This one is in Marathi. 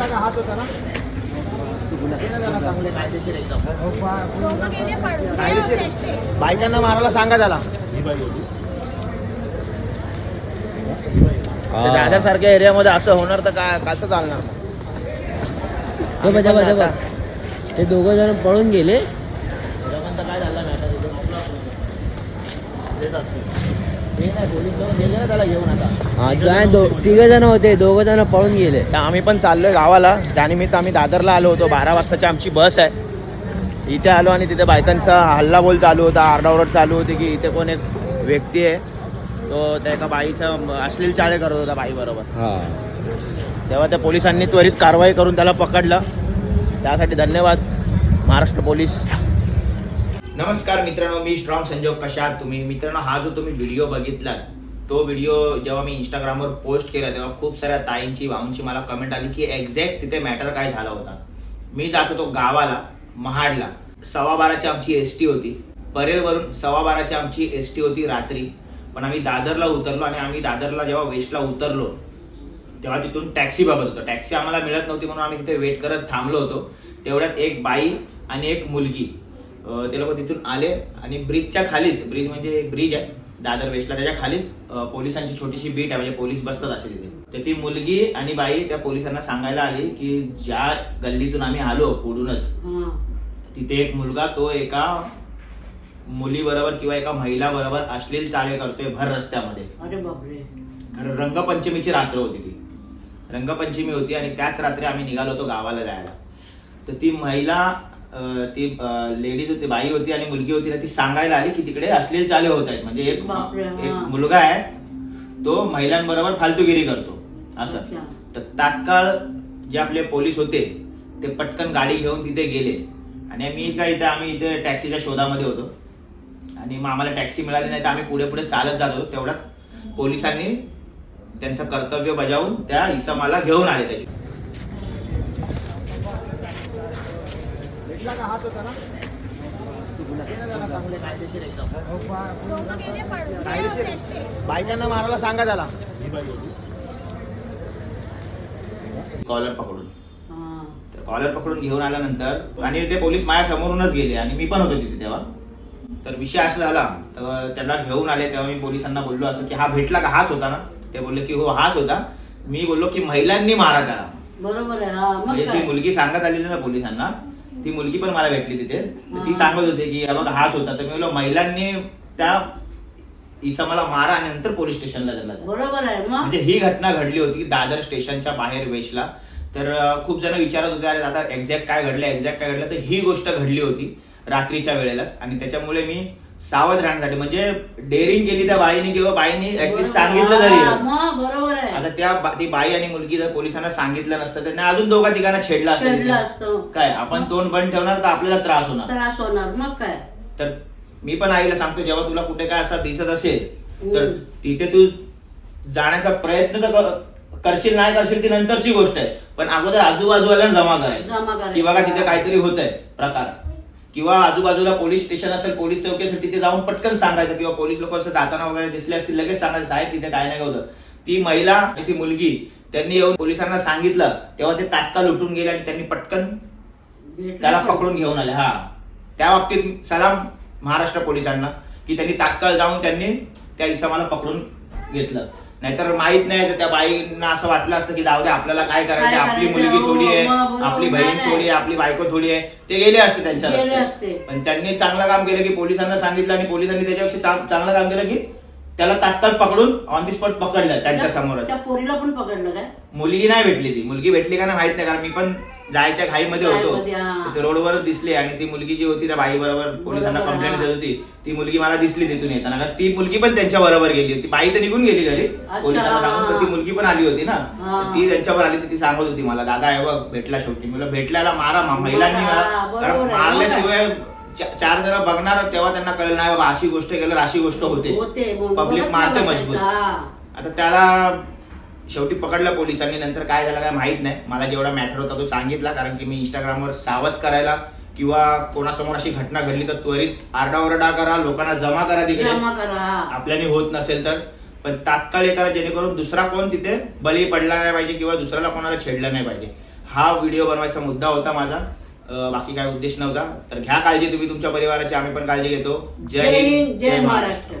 का होता ना? ना? होते एकटेच. बायकांना मारायला सांगा त्याला. दादासारख्या एरियामध्ये असं होणार तर काय कसं चालणार? हे दोघं जण पळून गेले लोकांचं काय झालं नाही आता तिथे मोकळा पोलीस. देत असतील. ते नाही पोलीस लोक गेले ना त्याला घेऊन आता हा काय दो तिघ जण होते दोघं जण पळून गेले. तर आम्ही पण चाललोय गावाला. त्यानिमित्त आम्ही दादरला आलो होतो बारा वाजताची आमची बस आहे. इथे आलो आणि तिथे बायकांचा हल्ला बोल चालू होता आरडाओरड चालू होती की इथे कोण एक व्यक्ती आहे. तो त्या एका बाईचा अश्लील चाळे करत होता बाई बरोबर. हा. तेव्हा त्या पोलिसांनी त्वरित कारवाई करून त्याला पकडलं. त्यासाठी धन्यवाद महाराष्ट्र पोलीस. नमस्कार मित्रांनो मी स्ट्रॉंग संजोग कशा तुम्ही मित्रांनो हा जो तुम्ही व्हिडिओ बघितलात तो व्हिडिओ जेव्हा मी इंस्टाग्रामवर पोस्ट केला तेव्हा खूप साऱ्या ताईंची वाहूंची मला कमेंट आली की एक्झॅक्ट तिथे मॅटर काय झाला होता. मी जात होतो गावाला महाडला. सव्वा बाराची आमची एस टी होती. परेलवरून सव्वा बाराची आमची एस टी होती रात्री. पण आम्ही दादरला उतरलो आणि आम्ही दादरला जेव्हा वेस्टला उतरलो तेव्हा तिथून टॅक्सी बघत होतो. टॅक्सी आम्हाला मिळत नव्हती म्हणून आम्ही तिथे वेट करत थांबलो होतो. तेवढ्यात एक बाई आणि एक मुलगी ते लोक तिथून आले आणि ब्रिजच्या खालीच ब्रिज म्हणजे एक ब्रिज आहे दादर वेस्टला त्याच्या खालीच पोलिसांची छोटीशी बीट आहे म्हणजे पोलीस बसतात असे तिथे. तर ती मुलगी आणि बाई त्या पोलिसांना सांगायला आली की ज्या गल्लीतून आम्ही आलो पुढूनच तिथे एक मुलगा तो एका मुलीबरोबर किंवा एका महिला बरोबर अश्लील चाळे करतोय भर रस्त्यामध्ये. कारण रंगपंचमीची रात्र होती ती. रंगपंचमी होती आणि त्याच रात्री आम्ही निघालो होतो गावाला जायला. तर ती महिला ती लेडीज होती बाई होती आणि मुलगी होती ना ती सांगायला आली की तिकडे अश्लील चाले होत आहेत. म्हणजे एक बापरे, हा. एक मुलगा आहे तो महिलांबरोबर फालतूगिरी करतो. असं. अच्छा. तर तात्काळ जे आपले पोलीस होते ते पटकन गाडी घेऊन तिथे गेले. आणि मी काय इथे आम्ही इथे टॅक्सीच्या शोधामध्ये होतो. आणि मग आम्हाला टॅक्सी मिळाली नाही तर आम्ही पुढे पुढे चालत जात होतो. तेवढ्यात पोलिसांनी त्यांचं कर्तव्य बजावून त्या इसमाला घेऊन आले त्याची. दोघं गेले पळून ते होते एकटेच. बायकांना मारायला सांगा त्याला. कॉलर पकडून. हा. कॉलर पकडून घेऊन आल्यानंतर आणि ते पोलीस माझ्या समोरूनच गेले आणि मी पण होतो तिथे तेव्हा. तर विषय असा झाला तर त्याला घेऊन आले तेव्हा मी पोलिसांना बोललो असं की हा भेटला का? हाच होता ना? ते बोलले की हो हाच होता. मी बोललो की महिलांनी मारा त्याला. बरोबर आहे हा मग म्हणजे मुलगी सांगत आलेली ना पोलिसांना ती मुलगी पण मला भेटली तिथे. तर ती. सांगत होती की "हा बघ हाच होता. तर मी बोललो महिलांनी त्या इसमाला मारा आणि नंतर पोलीस स्टेशनला दिला बरोबर आहे. मग? म्हणजे ही घटना घडली होती दादर स्टेशनच्या बाहेर वेशला. तर अं, खूप जण विचारत होते अरे दादा एक्झॅक्ट काय घडलं? एक्झॅक्ट काय घडलं? तर ही गोष्ट घडली होती रात्रीच्या वेळेलाच. आणि त्याच्यामुळे मी सावध राहण्यासाठी म्हणजे डेअरिंग केली त्या बाईने किंवा बाईने ऍटलीस्ट सांगितलं हा, तरी मग? त्या ती बाई आणि मुलगी जर पोलिसांना सांगितलं नसतं त्यांनी अजून दोघा तिघांना छेडला असतं तिथे. असतं. काय आपण तोंड बंद ठेवणार तर आपल्याला त्रास होणार. त्रास होणार. मग काय? तर मी पण आईला सांगतो जेव्हा तुला कुठे काय असं दिसत असेल तर. तिथे तू जाण्याचा प्रयत्न तर क- करशील नाही करशील ती नंतरची गोष्ट आहे. पण अगोदर आजूबाजूला जमा जमा करायचं. करायचं. की बघा तिथे काहीतरी होत आहे प्रकार. किंवा आजूबाजूला पोलीस स्टेशन असेल पोलीस चौकी असेल तिथे जाऊन पटकन सांगायचं. किंवा पोलीस लोक असं जाताना वगैरे दिसले असतील लगेच सांगायचं साहेब तिथे काय नाही होतं. ती महिला आणि ती मुलगी त्यांनी येऊन पोलिसांना सांगितलं तेव्हा ते तात्काळ उठून गेले आणि त्यांनी पटकन त्याला. पकडून घेऊन आले हा त्या बाबतीत सलाम महाराष्ट्र पोलिसांना की त्यांनी तात्काळ जाऊन त्यांनी त्या इसमाला पकडून घेतलं नाहीतर माहीत नाही तर त्या बाईंना असं वाटलं असतं की जाऊ दे आपल्याला काय करायचं आपली? मुलगी थोडी हो, आहे. आपली बहीण थोडी आहे आपली बायको थोडी आहे ते गेले असते त्यांच्या. पण त्यांनी चांगलं काम केलं की पोलिसांना सांगितलं आणि पोलिसांनी त्याच्यापेक्षा चांग- चांगलं काम केलं की त्याला तात्काळ पकडून ऑन दी स्पॉट पकडलं त्यांच्या समोरच. त्या पोरीला पण पकडलं काय? मुलगी नाही भेटली ती. मुलगी भेटली का नाही माहीत नाही कारण मी पण जायच्या घाईमध्ये होतो. घाईमध्ये, हा. ते रोडवरच दिसली आणि ती मुलगी जी होती त्या बाई बरोबर पोलिसांना बरोबर, कंप्लेंट हा. देत होती ती मुलगी मला दिसली तिथून येताना. कारण ती मुलगी पण त्यांच्या बरोबर गेली होती. बाई तर निघून गेली घरी. पोलिसांना सांगून ती मुलगी पण आली होती ना. हा. तर ती त्यांच्यावर आली तर ती सांगत होती मला दादा हे बघ भेटला शेवटी. मला भेटल्याला मारा मा- महिलांनी मला बरोबर कारण आहे. मारल्याशिवाय चार जण बघणार तेव्हा त्यांना कळलं नाही बाबा अशी गोष्ट केल्यावर अशी गोष्ट होते. होते मग पब्लिक बघत मारते नाही मजबूत. आता त्याला शेवटी पकडलं पोलिसांनी नंतर काय झालं काय माहीत नाही. मला जेवढा मॅटर होता तो सांगितला कारण की मी इंस्टाग्रामवर सावध करायला किंवा कोणासमोर अशी घटना घडली तर त्वरित आरडाओरडा करा लोकांना जमा करा तिकडे. करा. आपल्याने होत नसेल तर. पण तात्काळ हे करा जेणेकरून दुसरा कोण तिथे बळी पडला नाही पाहिजे किंवा दुसऱ्याला कोणाला छेडलं नाही पाहिजे. हा व्हिडिओ बनवायचा मुद्दा होता माझा. बाकी काय उद्देश नव्हता. तर घ्या काळजी तुम्ही तुमच्या परिवाराची आम्ही पण काळजी घेतो. जय हिंद जय महाराष्ट्र.